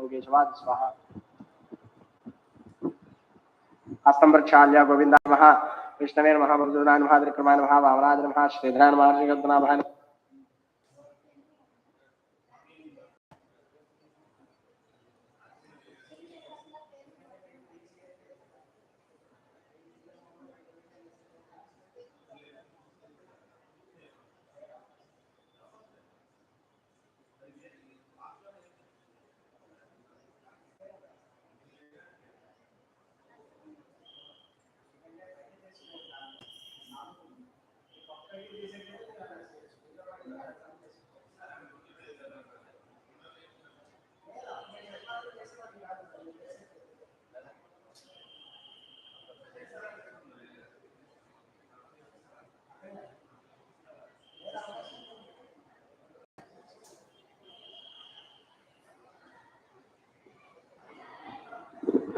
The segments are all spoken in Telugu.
योगेशवाद स्वाहा हस्तम्प्रक्षाल्य गोविन्दा नमः विष्णवेर्मः भगवदान् महाद्रिक्रमान् महाभावराजन्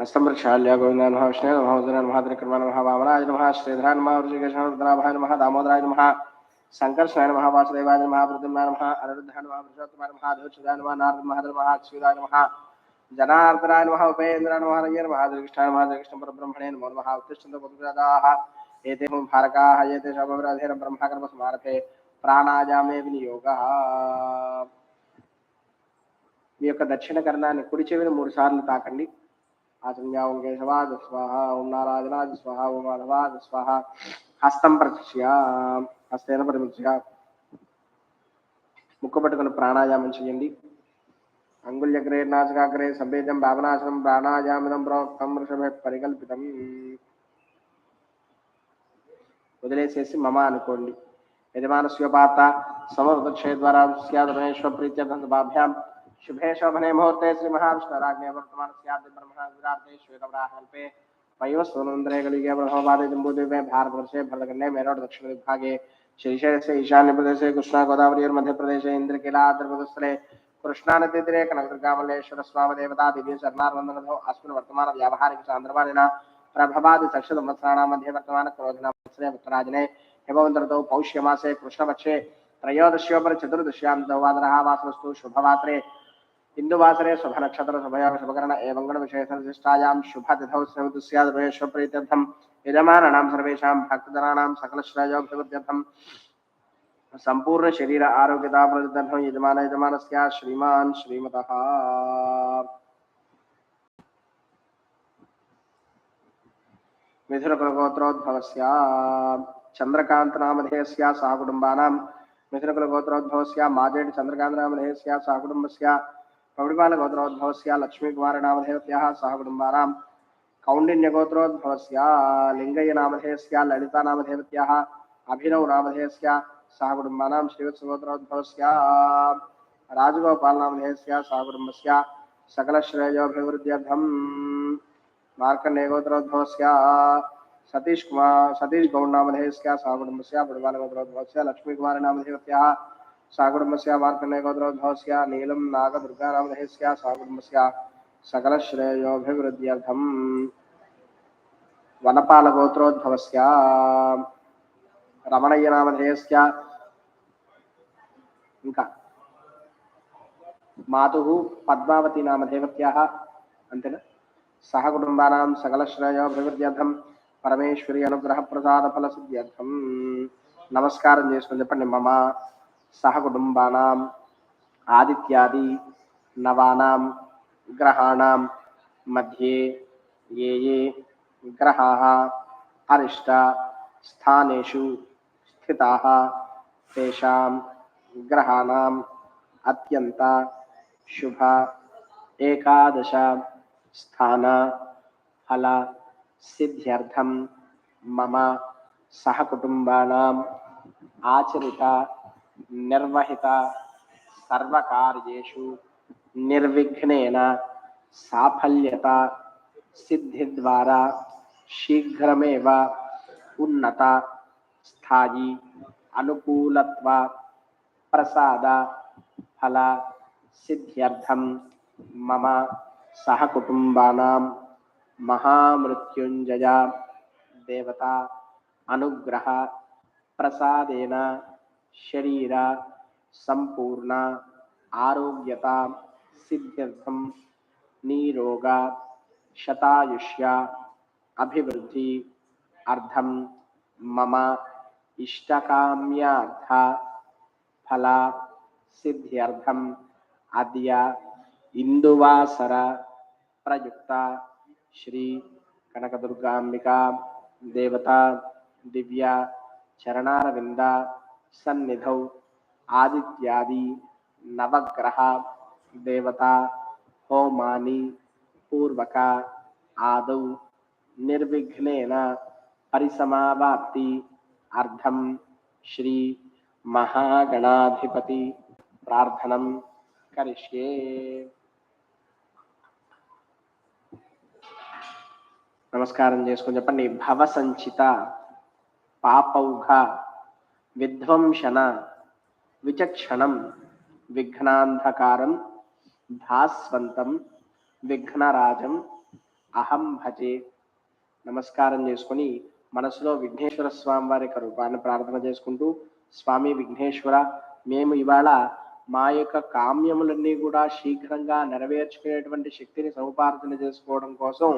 वामराज नमः श्रीधराय नमः श्रीगन्धनाभाय नमः हस्तं प्रक्षाल्य गोविन्दाय नमः विष्णवे नमः मृदुनाय नमः त्रिक्रमाय नमः वामराज नमः श्रीधराय नमः ऋषिकेशनाभाय नमः दामोदराय नमः शङ्कर्षणाय नमः वासुदेवाय नमः प्रद्युम्नाय नमः अनिरुद्धाय नमः पुरुषोत्तमाय नमः अधोक्षदाय नमः नारद महादेव नमः अच्युताय नमः जनार्दनाय नमः उपेन्द्राय नमः हरये नमः श्रीकृष्णाय नमः श्रीकृष्ण परब्रह्मणे नमो नमः उत्तिष्ठन्तु पुत्रदाः एते मम भारकाः एते शोभविराधेन ब्रह्मकर्म स्मारते ప్రాణాయామే వినియోగ మీ యొక్క దక్షిణ కర్ణాన్ని కుడి చెవిని మూడు సార్లు తాకండి ఆచమ్యా ఓం కేశవాద స్వాహ ఓం నారాజనాద స్వాహ ఓం మాధవాద స్వాహ హస్తం ప్రత్యక్ష హస్తేన పరిమిత్య ముక్కు పట్టుకుని ప్రాణాయామం చేయండి. అంగుళ్యగ్రే నాశకాగ్రే సంవేదం భావనాశనం ప్రాణాయామిదం ప్రోక్తం వృషభే పరికల్పితం. వదిలేసేసి మమ అనుకోండి. యజమానస్యోపాత పాత సమవృక్షే ద్వారా స్యాదమేశ్వ शुभे शोभने मुहूर्ते श्री महाविष्णुराज्ञे वर्तमान स्याद्, ब्रह्मा विराटे श्वेतवराहल्पे वयो सोनन्द्रे गलिगे ब्रह्मवादे जम्बूद्वीपे भारतवर्षे भरतखण्डे मेरोड दक्षिण विभागे श्रीशैलस्य ईशान्य प्रदेशे कृष्णा गोदावरी और मध्य प्रदेशे इन्द्रकिला द्रवदस्थले कृष्णा नदी तीरे कनकदुर्गामल्लेश्वर स्वाम देवता दिव्य शरणार्वन्दनधौ अस्मिन् वर्तमान व्यावहारिक चान्द्रमाणिना प्रभवादि सक्षतमत्सराणां मध्य वर्तमान क्रोधिनां वत्सरे उत्तराजने हेमवन्तर्तौ पौष्यमासे, कृष्णपक्षे, त्रयोदश्योपरि, चतुर्दश्यां, दौवादरः वासरस्तु शुभवात्रे इंदुवासरे शुभनक्षत्र शुभया शुभकरण एवं विशेषनिष्ठायां शुभतिथौ श्रमितु स्याद्वयश्वप्रीत्यर्थं यजमानानां सर्वेषां भक्तजनानां सकलश्रेयोभिवृद्ध्यर्थं संपूर्ण शरीर आरोग्यता प्रदर्थं यजमान यजमानस्य श्रीमान् श्रीमतः। मिथुनकुलगोत्रोद्भवस्य चन्द्रकान्तनामधेयस्य सहकुटुम्बानां मिथुनकुलगोत्रोद्भवस्य माजेट् सह सहकुटुम्बस्य प्रौढिपालगोत्रोद्भवस्या लक्ष्मीकुमारनामधेयस्याः सहकुटुम्बानां कौण्डिन्यगोत्रोद्भवस्या लिङ्गय्यनामधेयस्या ललितानामधेयवत्याः अभिनव नामधेय सहकुटुंबा श्रीवत्स गोत्रोद्भव राजगोपाल नामधेयस्या सहकुटुम्बानां श्रीवत्सगोत्रोद्भवस्या, राजगोपालनामधेयस्या, सहकुटुम्बस्या सकलश्रेयोभिवृद्ध्यर्थं मार्कण्डेयगोत्रोद्भवस्या सतीश कुमार सतीश गौड़ नामधेयस्या सहकुटुम्बस्या पुडुपालगोत्रोद्भवस्या लक्ष्मीकुमारनामधेयवत्याः साकुटुम्बस्य मार्कण्डेयगोत्रोद्भवस्य नीलं नागदुर्गानामधेयस्य साकुटुम्बस्य सकलश्रेयोभिवृद्ध्यर्थं वनपालगोत्रोद्भवस्य रमणय्यनामधेयस्य ఇంకా మాతుः పద్మావతి నామధేవత్యాः అంతేనా సహ కుటుంబానాం సకలశ్రేయోభివృద్ధ్యర్థం పరమేశ్వరి అనుగ్రహ ప్రసాద ఫల సిద్ధ్యర్థం నమస్కారం చేసుకుని చెప్పండి మమ सहकुटुम्बाणाम् आदित्यादि नवानां ग्रहाणां मध्ये ये ये ग्रहाः अरिष्ट स्थानेषु स्थिताः, तेषां ग्रहाणाम् अत्यन्ता शुभा एकादश स्थान फल सिद्ध्यर्थं मम सहकुटुम्बानाम् आचरिता निर्वहिता सर्वकार्येषु निर्विघ्नेन साफल्यता सिद्धिद्वारा शीघ्रमेव उन्नता स्थायी अनुकूलत्वा प्रसाद फल सिद्ध्यर्थम मम सहकुटुंबानां महामृत्युंजया देवता अनुग्रह प्रसादेना शरीर संपूर्ण, आरोग्यता सिद्ध्यर्थ ನೀರೋಗ शतायुष्य, अभिवृद्धि ಅರ್ಧಂ मम, इष्टकाम्यर्थ, फला सिद्ध्यर्थम अद्य इंदुवासर प्रयुक्ता, श्री कनकदुर्गांबिका देवता, दिव्या चरणारविंदा సన్నిధౌ ఆదిత్యాది నవగ్రహ దేవత హోమాని పూర్వక ఆదౌ నిర్విఘ్నేన పరిసమావాప్తి అర్థం శ్రీ మహాగణాధిపతి ప్రార్థనం కరిష్యే. నమస్కారం చేసుకొని చెప్పండి. భవ సంచిత పాపౌఘ విధ్వంసన విచక్షణం విఘ్నాంధకారం భాస్వంతం విఘ్నరాజం అహం భజే. నమస్కారం చేసుకొని మనసులో విఘ్నేశ్వర స్వామి వారి యొక్క రూపాన్ని ప్రార్థన చేసుకుంటూ స్వామి విఘ్నేశ్వర మేము ఇవాళ మా యొక్క కామ్యములన్నీ కూడా శీఘ్రంగా నెరవేర్చుకునేటువంటి శక్తిని సముపార్జన చేసుకోవడం కోసం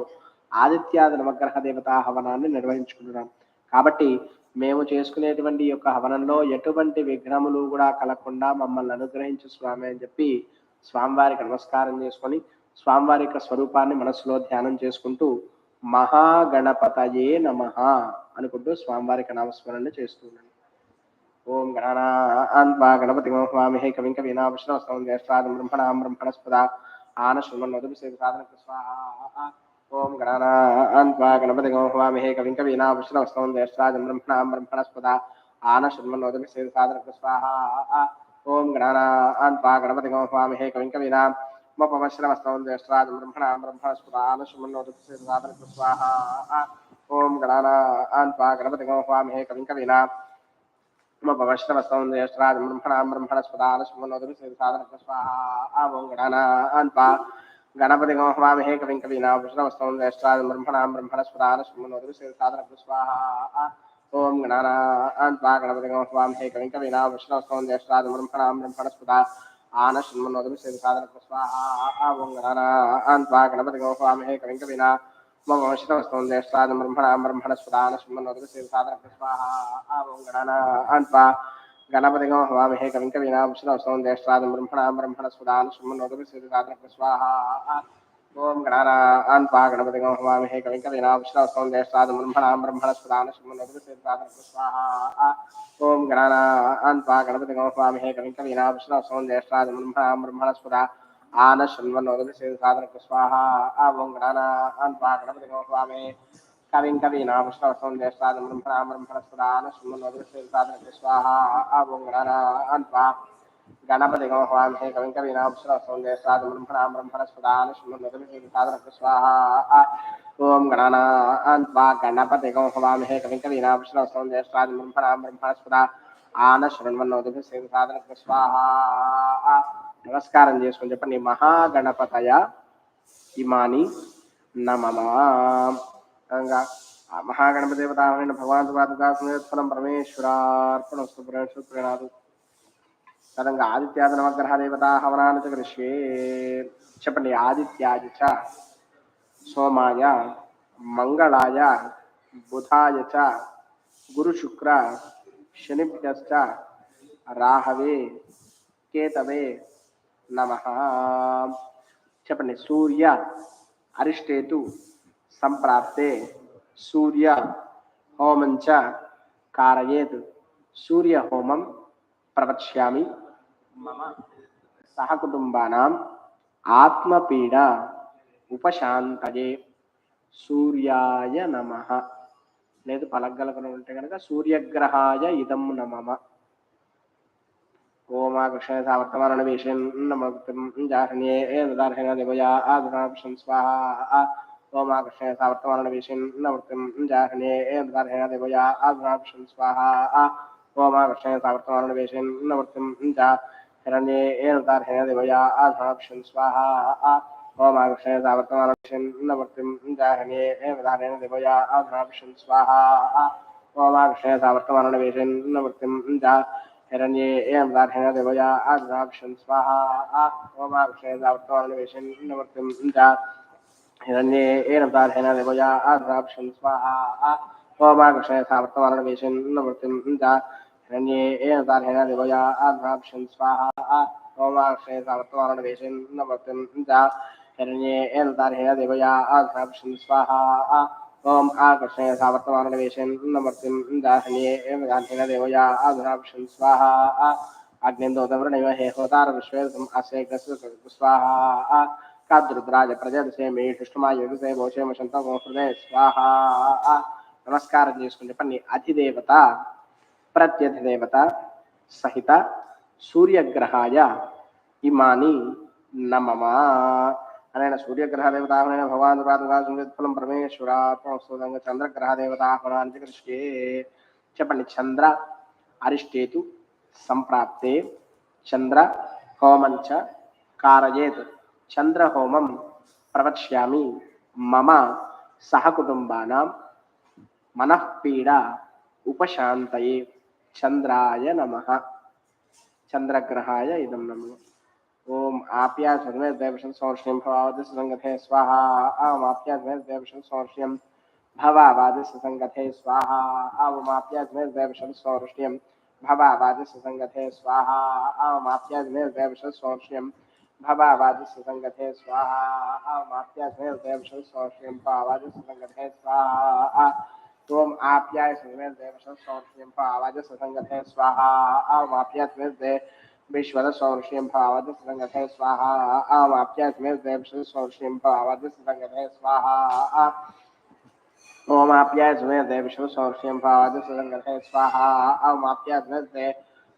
ఆదిత్యాది నవగ్రహ దేవతా హవనాన్ని నిర్వహించుకుంటున్నాం. కాబట్టి మేము చేసుకునేటువంటి యొక్క హవనంలో ఎటువంటి విఘ్నములు కూడా కలగకుండా మమ్మల్ని అనుగ్రహించు స్వామి అని చెప్పి స్వామివారికి నమస్కారం చేసుకొని స్వామివారి యొక్క స్వరూపాన్ని మనసులో ధ్యానం చేసుకుంటూ మహాగణపతయే నమ అనుకుంటూ స్వామివారికి నామస్మరణ చేస్తున్నాను ఓం గణనా గణపతి మోహవామిహే కవిం కవీనాభృష్ణవస్తం జ్యేష్ఠాదం బ్రహ్మణాం బ్రహ్మణస్పద ఆన శృణ్వన్నోదమి సాధన స్వాహ ఓం గణాన్వా గణపతి మోహవామిహే కవిం కవీనాభృష్ణవస్తం దేశరాజం బ్రహ్మణాం బ్రహ్మణస్పద ఆన శృణ్మన్నోదమి శృణ్వన్నోదమి సాధన స్వాహ. ఓం గణాన్వా గణపతి మోహవామిహే కవిం కవీనా మపమశ్రమస్తం దేశరాజం బ్రహ్మణాం బ్రహ్మణస్పద ఆన శృణ్మన్నోదమి శృణ్వన్నోదమి సాధన స్వాహ. ఓం గణాన్వా గణపతి మోహవామిహే కవిం కవీనా మమ వైష్ణవస్తం జ్యేష్ఠరాజం ఆన శృణ్మన్నోదమి శృణ్వన్నోదమి సాధన స్వాహ. ఓం గణాన్వా గణపతి గోహవామిహే కవిం కవీనా వైష్ణవస్తం జ్యేష్ఠరాజం బ్రహ్మణాం బ్రహ్మణస్పదాన శృణ్వన్నోదమి సాధన స్వాహ. ఓం గణానా గణపతి గోహవామిహే కవిం కవీనా వైష్ణవస్తం జ్యేష్ఠరాజం బ్రహ్మణాం బ్రహ్మణస్పదా ఆన శృణ్వన్నోదమి సాధన స్వాహ. ఓం గణానా గణపతి గోహవామిహే కవిం కవీనా మమ వైష్ణవస్తం జ్యేష్ఠరాజం బ్రహ్మణాం బ్రహ్మణస్పదాన శృణ్వన్నోదమి సాధన స్వాహ. ఓం గణానా గణపతిగం హవామహే కవిం కవీనా విష్ణవస్తం జ్యేష్ఠరాజం బ్రహ్మణాం బ్రహ్మణస్పదాన శృణ్వన్నోదమి సాధన స్వాహ ఓం గణాన్వా గణపతి హవామిహే కవిం కవీనా విష్ణవస్తం జ్యేష్ఠరాజం బ్రహ్మణాం బ్రహ్మణస్పదాన శృణ్వన్నోదమి సాధన స్వాహ ఓం గణాన్వా గణపతి హవామిహే కవిం కవీనా విష్ణవస్తం జ్యేష్ఠరాజం బ్రహ్మణాం బ్రహ్మణస్పద ఆన శృణ్వన్నోదమి సాధన స్వాహ ఓం పా గణపతిగం హవామహే కవిం కవీనా విష్ణవస్తం జ్యేష్ఠరాజం బ్రహ్మణాం బ్రహ్మణస్పదాన శృణ్వన్నోదమి సాధన స్వాహ ఓం గణపతి గోహవామిహే కవిం కవీనా విష్ణవస్తం జ్యేష్ఠరాజం బ్రహ్మణాం బ్రహ్మణస్పదాన శృణ్వన్నోదమి సాధన స్వాహ ఓం గణాన్వా గణపతి గోహవామిహే కవిం కవీనా విష్ణవస్తం జ్యేష్ఠరాజం బ్రహ్మణాం బ్రహ్మణస్పద ఆన శృణ్వన్నోదమి సాధన స్వాహ నమస్కారం చేసుకుని చెప్పండి. మహాగణపతయ ఇమాని నమమా. అనగా ఆ మహాగణపతి దేవతామైన భగవాన్ ఫలం పరమేశ్వరార్పణస్తు పరమేశ్వర ప్రణాదు తదంగా ఆదిత్యాద నవగ్రహ దేవతా హవనాన్ని చ కరిష్యే. చెప్పండి ఆదిత్యాది చ సోమాయ మంగళాయ బుధాయ చ గురు శుక్ర శనిభ్యశ్చ రాహవే కేతవే నమ. చెప్పండి సూర్య అరిష్టేతు సంప్రాప్తే సూర్య హోమంచ కారయేత్. సూర్య హోమం ప్రవక్ష్యామి. మమ. సహకుటుంబానాం ఆత్మపీడ ఉపశాంతయే. సూర్యాయ నమ. లేదు పలగ్గలకను ఉంటే కనుక సూర్యగ్రహాయ ఇదం నమమ. స్వాహ ఓమాకృష్ణ సావర్తమాన విషయం నవృత్తిం జాహ్రణ్యే దార్హణ దేవయా స్వాహ. सोमाकृष्णे सावर्तमानवेशिन्नवृत्तिं जाहने देवया आधुनाकृष्ण स्वाहा सोमाकृष्णे सावर्तमानवेशिन्नवृत्तिं जा हिरण्ये एनदारहेण देवया आधुनाकृष्ण स्वाहा सोमाकृष्णे सावर्तमानवेशिन्नवृत्तिं जाहने एवधारेण देवया आधुनाकृष्ण स्वाहा सोमाकृष्णे सावर्तमानवेशिन्नवृत्तिं जा हिरण्ये एवं दार्हेण देवया आधुनाकृष्ण स्वाहा सोमाकृष्णे सावर्तमानवेशिन्नवृत्तिं హిరణ్యే ఏనతాధేనయా ఆద్రాక్షం స్వాహా హోమాకృష్ణ సావర్తమానవేశన్మృత్యుం చ హిరణ్యే ఏనతాధేనయా ఆద్రాక్షం స్వాహా హోమాకృష్ణ సావర్తమానవేశన్మృత్యుం చ హిరణ్యే ఏనతాధేనయా ఆద్రాక్షం స్వాహా ఓం ఆకర్షణ సావర్తమానవేశన్మృత్యుం చ హిరణ్యే ఏనతాధేనయా ఆద్రాక్షం స్వాహా అగ్నిందోతమృణిమ హే హోతార విశ్వేదం అస్య స్వాహా కాదృద్రాజ ప్రజాదశేమి సుష్మాయ యుగసే భోషేమ శంతం గోహృదయ స్వాహ నమస్కారం చేసుకుని చెప్పండి అధిదేవత ప్రత్యధిదేవత సహిత సూర్యగ్రహాయ ఇమాని నమమా అనైన సూర్యగ్రహదేవతాహనైన భగవాన్ ప్రాతఫలం పరమేశ్వరాత్మస్తోదంగా చంద్రగ్రహదేవతాహనానికి దృష్టే చెప్పండి చంద్ర అరిష్టేతు సంప్రాప్తే చంద్ర హోమంచ కారయేతు చంద్రహోమం ప్రవక్ష్యామి మమ సహకుటుంబానాం మనఃపీడ ఉపశాంతయే చంద్రాయ నమః చంద్రగ్రహాయ ఇదం నమః ओम आप्या सदमे देवशन सौर्ष्यम भवावदस संगथे स्वाहा आम आप्या सदमे देवशन सौर्ष्यम भवावदस संगथे स्वाहा आम आप्या सदमे देवशन सौर्ष्यम भवावदस संगथे स्वाहा आम आप्या सदमे देवशन भवावादि सुसंगते स्वाहा माप्यासमे देवशं सौष्यं पावादि सुसंगते स्वाहा। ओम आप्याय सुमे देवशं सौष्यं पावादि सुसंगते स्वाहा माप्यासमे दे विश्वद सौष्यं पावादि सुसंगते स्वाहा माप्यासमे देवशं सौष्यं पावादि सुसंगते स्वाहा। ओम आप्याय सुमे देवशं सौष्यं पावादि सुसंगते स्वाहा माप्यासमे दे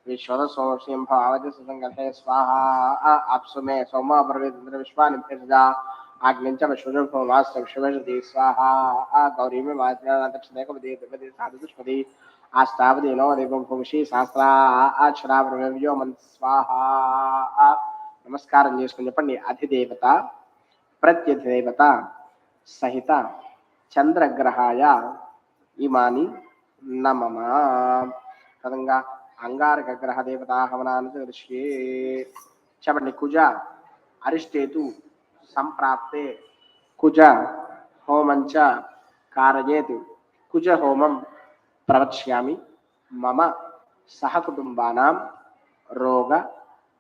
विश्वद सौर्ष्यं भावद संगते स्वाहा आपसु मे सोमा ब्रवीन्द्र विश्वानि भेजा आग्निञ्च विश्वजं भवास्त विश्वजति स्वाहा गौरी मे मात्रा दक्षिणे कवदे देवदे साधु दुष्पदे आस्तावधि नो देवं पुंशी శాస్త్రా అక్షరావ్రవ్యో మన స్వాహ నమస్కారం చేసుకుని చెప్పండి అధిదేవత ప్రత్యధిదేవత సహిత చంద్రగ్రహాయ ఇమాని నమమ పదంగా అంగారక గ్రహ దేవత హవనాన్ని దృశ్యే చెప్పండి కుజ అరిష్టేతు సంప్రాప్తే కుజ హోమంచ కారయేతు కుజ హోమం ప్రవక్ష్యామి మమ సహకుటుంబానాం రోగ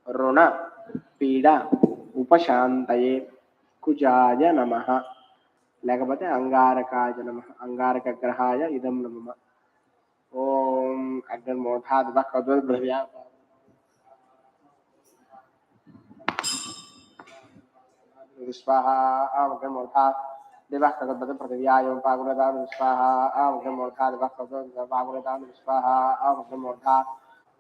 రుణ పీడ ఉపశాంతయే కుజాయ నమ. లేకపోతే అంగారకాయ నమ అంగారక గ్రహాయ ఇదం నమ. ओम अग्निमोधाद्वा कद्वद्ब्रह्या स्वाहा अवगमोधा देवः कगद्वद पृथिव्यायं पागुणदां स्वाहा अवगमोधा देवः कगद्वद पागुणदां स्वाहा अवगमोधा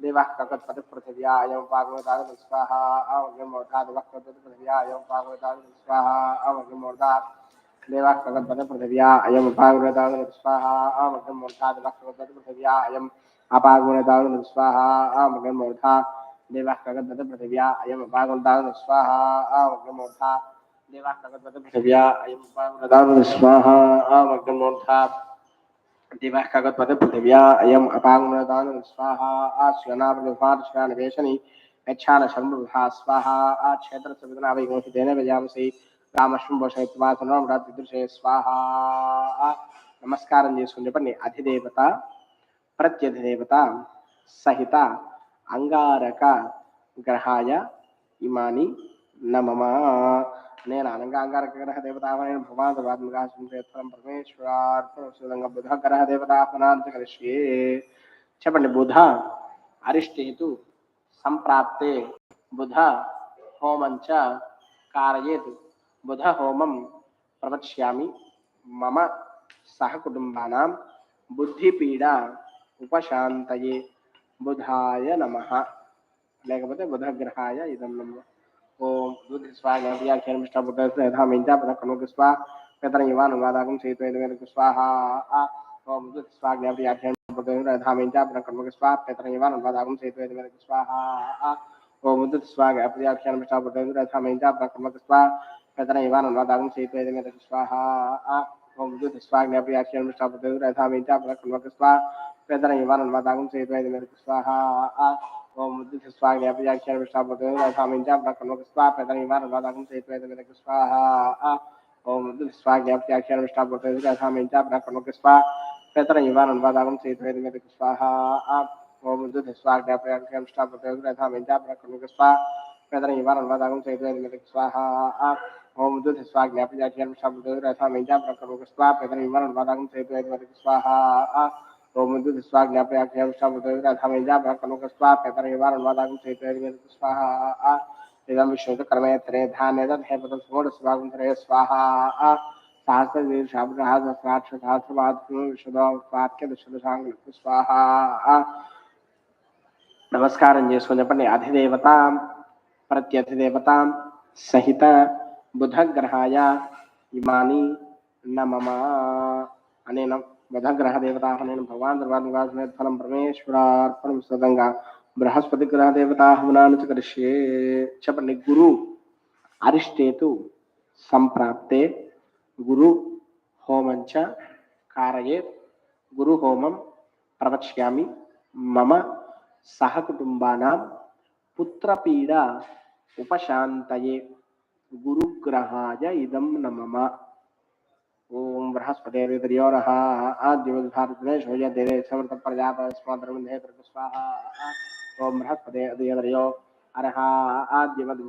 देवः कगद्वद पृथिव्यायं पागुणदां स्वाहा अवगमोधा देवः कगद्वद पृथिव्यायं पागुणदां स्वाहा अवगमोधा देवाः भगवत् पृथिव्या अयम् स्वाहा आमग्रं मूर्धात् भगवत् पृथिव्या अयम् स्वाहा आमग्रं मूर्धा देवाः भगवत् स्वाहा आमग्रं मूर्धा देवाः भगवत् पृथिव्या अयम् उपागुणदारुण स्वाहा आमग्रं मूर्धा दिवः खगत्पद पृथिव्या రామశ్వం భూషయిత్వాసనం రాత్రిదృశే స్వాహ. నమస్కారం చేసుకుని చెప్పండి అధిదేవత ప్రత్యధిదేవత సహిత అంగారక గ్రహాయ ఇమాని నమమ. నేను అనగా అంగారక గ్రహ దేవతాహనైన భగవాన్ భగవాత్మకాశం పరమేశ్వరార్పణ బుధ గ్రహ దేవతాహనాంత కలిష్యే. చెప్పండి బుధ అరిష్టేతు సంప్రాప్తే బుధ హోమంచ కారయేతు. బుధ హోమం ప్రవక్ష్యామి. మమ సహకుటుంబానాం బుద్ధిపీడ ఉపశాంతయే. బుధాయ నమ. లేకపోతే బుధగ్రహాయ ఇదం నమ. ఓం బుద్ధి స్వాఖ్యాఖ్యానిష్ట బుద్ధ యథా మించా పద స్వా పితర ఇవాన్ వాదాకం చేతువేద స్వాహ. ఓం బుద్ధి స్వా పితర ఇవాన్ వాదాకం చేతువేద స్వాహ ఓం బుద్ధి స్వాఖ్యాఖ్యానిష్ట స్వా పితర ఇవాన్ వాదాకం చేతువేద స్వాహ. गोमुद्स्वाग प्रजाख्यानमिष्टापुटेन्द्रथा महिन्द्रा ब्रह्मस्वा वेतनैवानुवादागं सेपेदमेतत् स्वाहा गोमुद् स्वाग्ने प्रजाख्यानमिष्टापुटेन्द्रथा महिन्द्रा ब्रह्मस्वा वेतनैवानुवादागं सेपेदमेतत् स्वाहा गोमुद् स्वाग्ने प्रजाख्यानमिष्टापुटेन्द्रथा महिन्द्रा ब्रह्मस्वा वेतनैवानुवादागं सेपेदमेतत् स्वाहा गोमुद् स्वाग्ने प्रजाख्यानमिष्टापुटेन्द्रथा महिन्द्रा ब्रह्मस्वा वेतनैवानुवादागं सेपेदमेतत् स्वाहा ஓம் இந்து திஸ்வாக் டேப்ரேம் ஸ்டாப் பிரதா மெஞ்சா பிரக்கணுக்கு ஸ்வா பிரதன இவாரம் வாதாகும் செய்து மிலக்கு ஸ்வாஹா ஓம் இந்து திஸ்வாக் டேப்ரேம் ஸ்டாப் பிரதா மெஞ்சா பிரக்கணுக்கு ஸ்வா பிரதன இவாரம் வாதாகும் செய்து மிலக்கு ஸ்வாஹா ஓம் இந்து திஸ்வாக் டேப்ரேம் ஸ்டாப் பிரதா மெஞ்சா பிரக்கணுக்கு ஸ்வா பிரதன இவாரம் வாதாகும் செய்து மிலக்கு ஸ்வாஹா इदं विश्वकर्मे त्रे धाने तथे पदं षोडशभागं त्रय स्वाहा सहस्रदीर्षाभ्रः सहस्राक्षसहस्रमात्मविशदो स्वाख्यदशदशाङ्गलक्ष स्वाहा నమస్కారం చేసుకుని చెప్పండి అధిదేవత ప్రత్యధిదేవత సహిత బుధగ్రహాయ ఇమాని నమమా అనేన బుధగ్రహ దేవతా అనేన భగవాన్ దుర్వాదుగాసమే ఫలం పరమేశ్వరార్పణం సదంగా బృహస్పతి గ్రహ దేవతా హవనాన్ని కరిష్యే చెప్పండి. గురు అరిష్టేతు సంప్రాప్తే గురు హోమంచ కారయే గురు హోమం ప్రవక్ష్యామి మమ सह कुटुंबानां पुत्रपीडा उपशात गुरुग्रहाय इदम नमम ओम बृहस्पति तरियो नः प्रजात स्मातर्मन्धे प्रकस्वाहा ओम बृहस्पति तरियो अरः आद्यवद्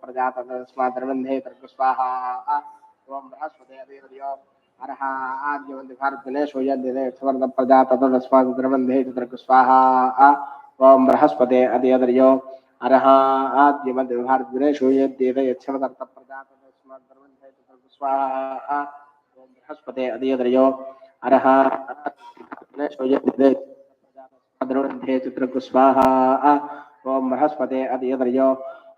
प्रजात स्मातर्मन्धे प्रकस्वाहा ओम अर्हा आद्यवन्दिभारतदिनेषु यद्दिने समर्दप्रजा तदनस्माद्रवन्धे तत्र स्वाहा। ॐ बृहस्पते अदयदर्यो अर्हा आद्यवन्दिभारतदिनेषु यद्दिने यच्छमदर्थप्रजा तदस्माद्रवन्धे तत्र स्वाहा। ॐ बृहस्पते अदयदर्यो अर्हा दिनेषु यद्दिने प्रजा तस्माद्रवन्धे तत्र स्वाहा। ॐ बृहस्पते अदयदर्यो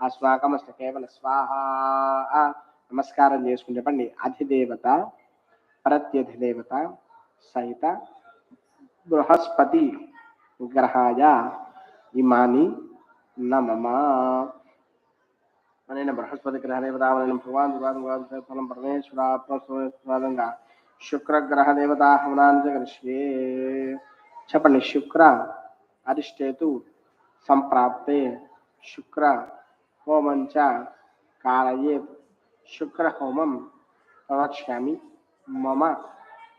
విశ్వధర్వామహేజనేభ్య అస్మాకమస్త కేవల స్వాహ. నమస్కారం చేసుకుని చెప్పండి. అధిదేవత ప్రత్యధిదేవత సహిత బృహస్పతి గ్రహాయ ఇమాని నమమ. అనేన బృహస్పతి గ్రహ దేవతావనం భగవాన్ భగవాన్ ఫలం పరమేశ్వరాత్మస్వాదంగా శుక్ర గ్రహ దేవతా హవనాన్ని కరిష్యే చెప్పండి శుక్ర అరిష్టేతు సంప్రాప్తే శుక్ర హోమంచ కాలయే శుక్ర హోమం ప్రవక్ష్యామి మమ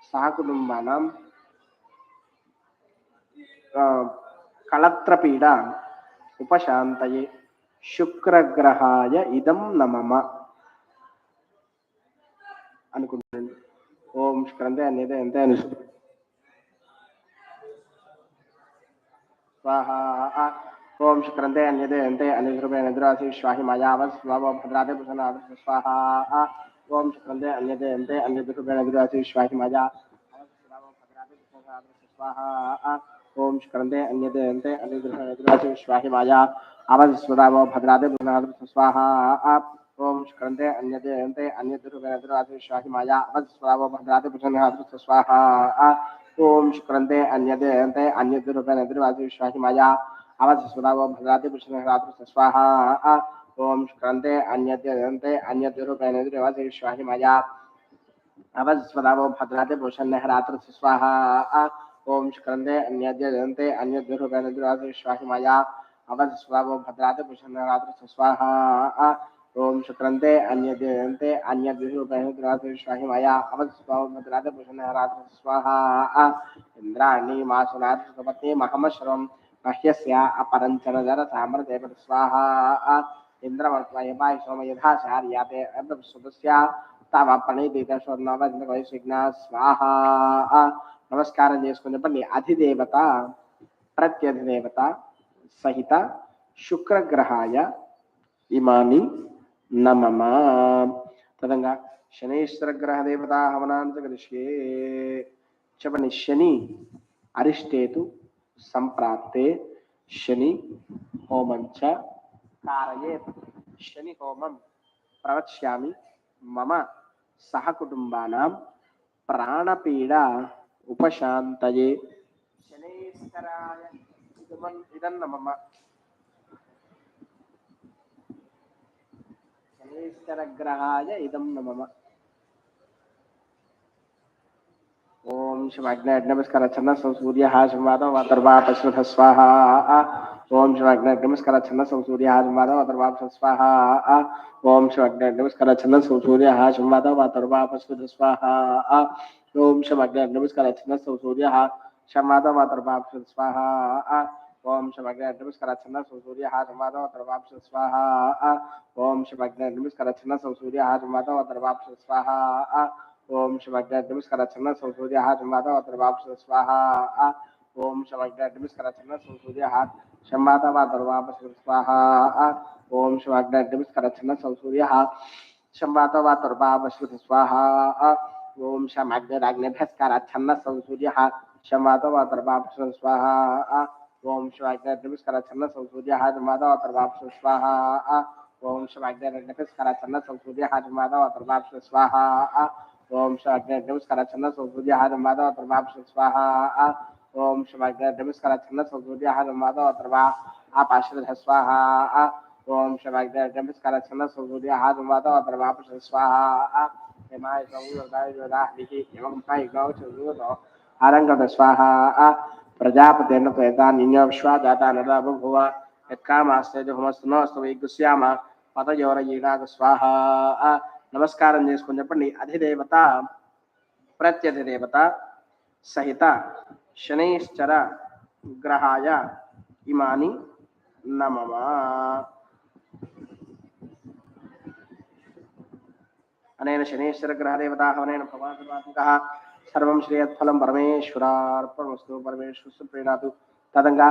సహకుటుంబానాం కళత్రపీడ ఉపశాంతయే శుక్రగ్రహాయ ఇదం నమమ అనుకుంటుంది ఓం శుక్రంతే అనేది ఎంత అను స్వాహ ओम शुक्रंदे अन्यदे हंते अनिद्रुपे निद्रासी स्वाहि स्वाव, भद्रादे पुषनादस्य स्वाहा। ओम शुक्रंदे अन्यदे हंते अनिद्रुपे निद्रासी स्वाहि माया। स्वाहा ओम शुक्रंदे अन्यदे हंते अनिद्रुपे निद्रासी स्वाहि माया। आवस्वो भद्रादे पुषनादस्य स्वाहा। ओम शुक्रंदे अन्यदे हंते अनिद्रुपे निद्रासी स्वाहि माया। आवस्वो भद्रादे पुषनादस्य स्वाहा। ओम शुक्रंदे अन्यदे हंते अनिद्रुपे निद्रासी स्वाहि माया। अवसुदावो भद्राति पुरुषरात्र स्वाहा ओम शुक्रन्ते अन्यद्यन्ते अन्यद्युरुपेणेन्द्रियवासिश्वाहि मया अवस्वदावो भद्राति पुरुषन्नहरात्र स्वाहा ओम शुक्रन्ते अन्यद्यन्ते अन्यद्युरुपेणेन्द्रियवासिश्वाहि मया अवस्वदावो भद्राति पुरुषन्नहरात्र स्वाहा ओम शुक्रन्ते अन्यद्यन्ते अन्यद्युरुपेणेन्द्रियवासिश्वाहि मया अवस्वदावो भद्राति पुरुषन्नहरात्र स्वाहा इन्द्राणि मासुनाथ सुपत्नी మయా అవస్వదావో భద్రాతే భూషణ్యహరాత్ర స్వాహ. ఇంద్రాణి సోమ యథాచార్యాతే సుతస్య తవ ప్రణీత స్వర్ణవజ్ఞ స్వాహ. నమస్కారం చేసుకుని అధిదేవత ప్రత్యధిదేవత సహిత శుక్రగ్రహాయ ఇమాని నమమ. తదంగా శనేశ్వర గ్రహ దేవత హవనాంత కరిష్యే చెప్పండి శని అరిష్టేతు సంప్రాప్తే శని హోమంచ కారయేత్. శని హోమం ప్రవక్ష్యామి మమ సహకుటుంబానాం ప్రాణపీడ ఉపశాంతయే. శనేశ్వరాయ ఇదన్న మమ. శనేశ్వరగ్రహాయ ఇదం నమ ॐ शिवाग्नयज्ञमस्करच्छन्नसंसूर्यः शिवादवतर्वापश्वथ स्वाहा। ॐ शिवाग्नयज्ञमस्करच्छन्नसंसूर्यः स्वाहा। ॐ शिवाग्नयज्ञमस्करच्छन्नसंसूर्यः शिवादवतर्वापश्वथ स्वाहा। ॐ शिवाग्नयज्ञमस्करच्छन्नसंसूर्यः शिवादवतर्वापश्वथ स्वाहा। ओम शिवग्न नमस्कार छन्न सौसूर्य हाथ माधव दरबाप स्वाहा। ओम शिवग्न नमस्कार छन्न सौसूर्य हाथ माधव दरबाप स्वाहा। ओम शमग्नाय स्कराचरण संसूर्य हाथ माता अतर्वाप स्वाहा ओम शमग्नाय स्कराचरण संसूर्य हाथ शमाता मातर्वाप स्वाहा ओम शमग्नाय स्कराचरण संसूर्य हाथ शमाता मातर्वाप स्वाहा ओम शमग्नाग्नेभ्यस्कराचरण संसूर्य हाथ शमाता मातर्वाप स्वाहा ओम शमग्नाय संसूर्य हाथ माता अतर्वाप स्वाहा ओम शमग्नाय स्कराचरण संसूर्य हाथ माता अतर्वाप स्वाहा ओम शमस्कार छंद सरस्वती हर माधव प्रभाव स्वाहा ओम शमस्कार छंद सरस्वती हर माधव आप आश्रद स्वाहा ओम छंद हर माधव प्रभाव स्वाहा हिमाय एवं गौ चोदो स्वाहा प्रजापते न प्रेता निन्य विश्वा दाता नदा यत्कामास्ते जो गुस्याम स्वाहा నమస్కారం చేసుకొని చెప్పండి. అధిదేవత ప్రత్యధిదేవత సహిత శనైశ్చర గ్రహాయ ఇమాని నమమా అనైన శనైశ్వర గ్రహదేవతా హవనేన భవాత్మక సర్వం శ్రేయత్ఫలం పరమేశ్వరార్పణమస్తు. పరమేశ్వర ప్రేణాతు తదంగా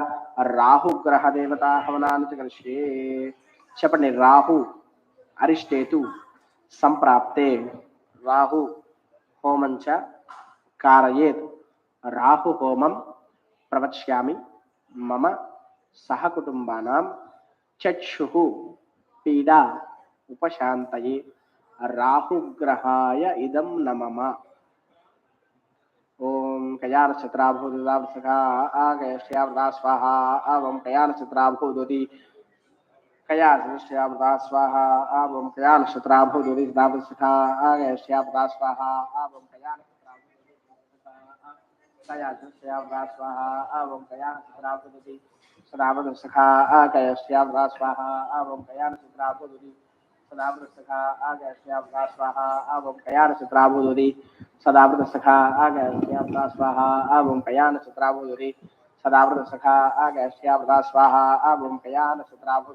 రాహు గ్రహ హవనాన్ని కలిసి చెప్పండి రాహు అరిష్టేతు संप्राप्ते। राहु होमं च कारयेत्। राहु होमं प्रवक्ष्यामि मम सहकुटुम्बानां चक्षुः पीडा उपशान्तये। राहुग्रहाय इदं नमम ॐ कयानचित्राभूदिदां सखा आ कयश्यावृता स्वाहा चित्रा कयानचित्राभूदुति कया श्यामदा स्वाहा आवम कयान शत्राभो ज्योतिषदाभ सुखा आ श्यामदा स्वाहा आवम कयाल कया श्यामदा स्वाहा आव कयाल शत्राभो सखा आ श्यामदा स्वाहा आवम कयाल शत्राभो सखा आगय श्यामदा स्वाहा आव कयाल शत्राभो ज्योति सदावर सखा आगय श्यामदा स्वाहा आवम कयाल कयान ज्योति सदावर सखा आगय श्यामदा स्वाहा आवम कयाल शत्राभो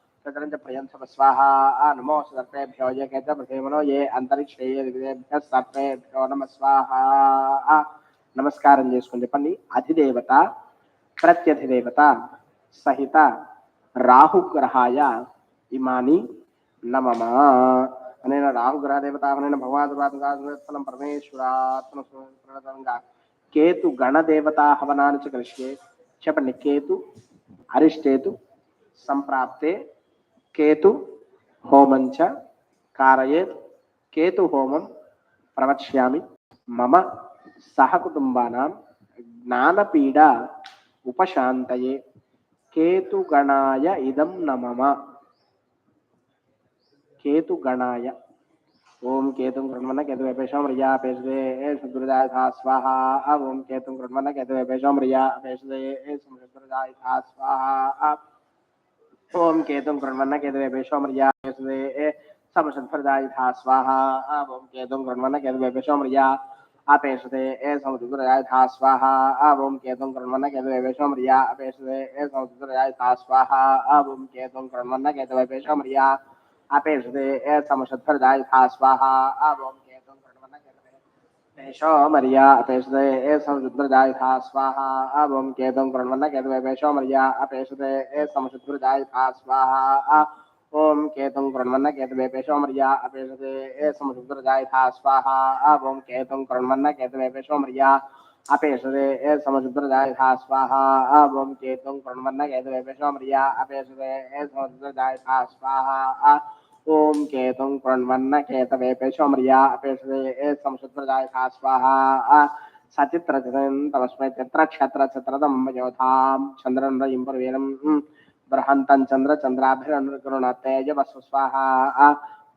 नमो सर्पेभ्यो ये कहते प्रथमनो ये అంతరిక్షే విదేభ్య సర్పేభ్యో నమ స్వాహ నమస్కారం చేసుకుని చెప్పండి అధిదేవత ప్రత్యధిదేవత సహిత రాహుగ్రహాయ ఇమాని నమమ అనేన రాహుగ్రహ దేవత అనేన భగవాన్ పరమేశ్వరాత్మగా కేతు గణదేవత హవనాన్ని చ కలిసే చెప్పండి కేతు అరిష్టేతు సంప్రాప్తే కేతు హోమంచ కారయేత్ కేతు హోమం ప్రవక్ష్యామి. మమ సహకుటుంబానాం జ్ఞానపీడ ఉపశాంతయే. కేతుగణాయ ఇదం నమమ. కేతుగణాయ. ఓం కేతుం కృణ్వన కేతు వేపేషం రియా పేషదే సుదుర్దాయ స్వాహ. ఓం కేతుం కృణ్వన కేతు వేపేషం రియా పేషదే సుదుర్దాయ స్వాహ. ఓం కేతుం కృణ్వన్న కేతువేపే సోమర్యా సమసద్ఫలదాయుధా స్వాహ. ఓం కేతుం కృణ్వన్న కేతువేపే సోమర్యా. అపేషతే ఏ సముద్రయాయుధా స్వాహ. ఓం కేతుం కృణ్వన్న కేతువేపే సోమర్యా. అపేషతే ఏ సముద్రయాయుధా స్వాహ. ఓం కేతుం కృణ్వన్న కేతువేపే సోమర్యా. అపేషతే ఏ స్వాహ. ఓం पेशो मर्या अपेक्षते ए समशद्भरदाय था स्वाहा ओम केतुं प्रणवन्न केतवे पेशो मर्या अपेक्षते ए समशद्भरदाय था स्वाहा ओम केतुं प्रणवन्न केतवे पेशो मर्या अपेक्षते ए समशद्भरदाय था स्वाहा ओम केतुं प्रणवन्न केतवे पेशो मर्या अपेक्षते ए समशुद्रदाय था स्वाहा ओम केतुं प्रणवन्न केतवे पेशोमर्या अपेक्षते ए समशुद्रदाय था स्वाहा ఓం కేతుం కృణ్వన్న కేతవే పేశోమర్యా పేషవే సంశుద్రజాయ స్వాహ సచిత్రచితం తమస్మై చిత్ర క్షత్ర చిత్రతం యోధాం చంద్రం రయింపర్వీరం బృహంతం చంద్ర చంద్రాభిరణకరుణతేజవస్వ స్వాహ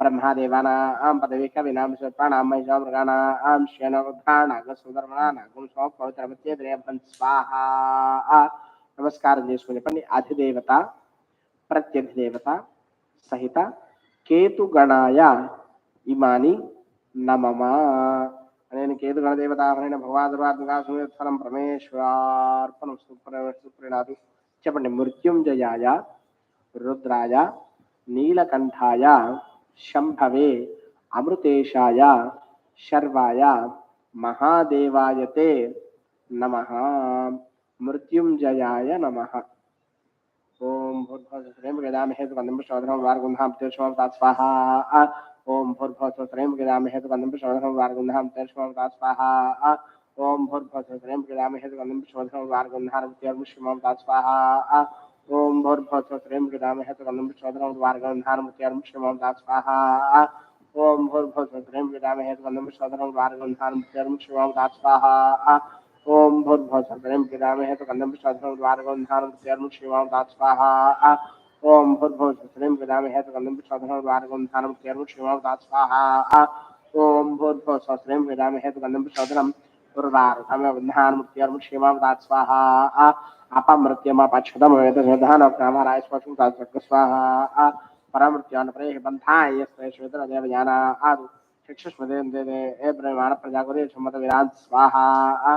బ్రహ్మాదేవానాం పదవిక వినాం శిల్పాణాం మహిషా మృగాణాం శేనవృద్ధానాగసుధర్మణానాగం సో పవిత్రమత్యేభన్ స్వాహ నమస్కారం చేసుకుని చెప్పండి అధిదేవత ప్రత్యధిదేవత సహిత కేతుగణాయ ఇమాని నమమా. నేను కేతుగణ దేవత భగవాదురాత్మగా సుఫలం పరమేశ్వరార్పణం సుప్రీణాదు చెప్పండి మృత్యుంజయాయ రుద్రాయ నీలకంఠాయ శంభవే అమృతేశాయ శర్వాయ మహాదేవాయతే నమ. మృత్యుంజయాయ నమ. भूर्भुवस्वरेन्द्रदामहेतुकन्दम्बशोधनं वार्गुन्धां तेर्ष्मं स्वाहा ॐ भूर्भुवस्वरेन्द्रदामहेतुकन्दम्बशोधनं वार्गुन्धां तेर्ष्मं स्वाहा ॐ भूर्भुवस्वरेन्द्रदामहेतुकन्दम्बशोधनं वार्गुन्धां तेर्मुष्मं स्वाहा ॐ भूर्भुवस्वरेन्द्रदामहेतुकन्दम्बशोधनं वार्गुन्धां तेर्मुष्मं स्वाहा ॐ भूर्भुवस्वरेन्द्रदामहेतुकन्दम्बशोधनं वार्गुन्धां तेर्मुष्मं स्वाहा ओम भूत भवत सर्वम गिरामे है तो कंदम प्रसादम द्वारगम धारण स्वाहा। ओम भूत भवत सर्वम गिरामे है तो कंदम प्रसादम स्वाहा। ओम भूत भवत सर्वम गिरामे है तो कंदम प्रसादम धारण शिवाम स्वाहा। अपमृत्यम अपच्छदम वेद स्वाहा। परमृत्यान परे बंधाय स्वेश्वर देव जाना ए ब्रह्माण प्रजागुरे विराज स्वाहा।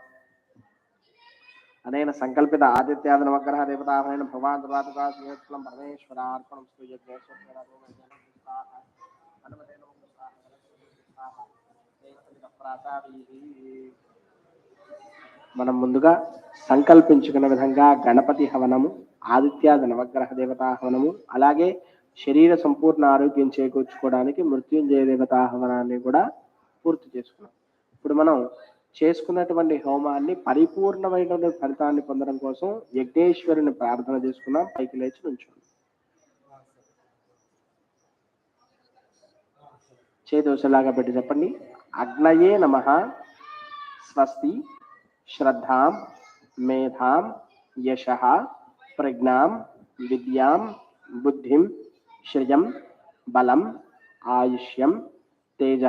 అనేన సంకల్పిత ఆదిత్యాద నవగ్రహ దేవతాహరైన భగవాన్ దుర్వాతగా శ్రీహత్లం పరమేశ్వరార్పణం శ్రీయజ్ఞేశ్వర మనం ముందుగా సంకల్పించుకున్న విధంగా గణపతి హవనము ఆదిత్యాద నవగ్రహ దేవతా హవనము అలాగే శరీర సంపూర్ణ ఆరోగ్యం చేకూర్చుకోవడానికి మృత్యుంజయ దేవతా హవనాన్ని కూడా పూర్తి చేసుకున్నాం. ఇప్పుడు మనం చేసుకున్నటువంటి హోమాన్ని పరిపూర్ణమైనటువంటి ఫలితాన్ని పొందడం కోసం యజ్ఞేశ్వరుని ప్రార్థన చేసుకున్నాం. పైకి లేచి నుంచున్నాం చేదోషలాగా పెట్టి చెప్పండి. అగ్నయే నమ. స్వస్తి శ్రద్ధాం మేధాం యశ ప్రజ్ఞాం విద్యాం బుద్ధిం శ్రియం బలం ఆయుష్యం తేజ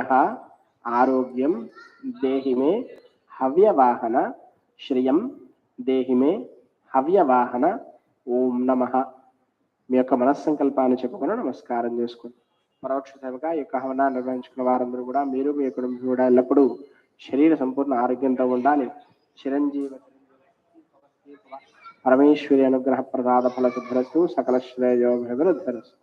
ఆరోగ్యం దేహిమే హవ్యవాహన శ్రియం దేహిమే హవ్యవాహన ఓం నమ. మీ యొక్క మనస్సంకల్పాన్ని చెప్పుకొని నమస్కారం చేసుకోండి పరోక్ష సేవగా ఈ యొక్క హవనాన్ని నిర్వహించుకున్న వారందరూ కూడా మీరు మీ కుటుంబం కూడా ఎల్లప్పుడూ శరీర సంపూర్ణ ఆరోగ్యంతో ఉండాలి. చిరంజీవ పరమేశ్వరి అనుగ్రహ ప్రసాద ఫల సిద్ధిరస్తు సకల శ్రేయోభివృద్ధిరస్తు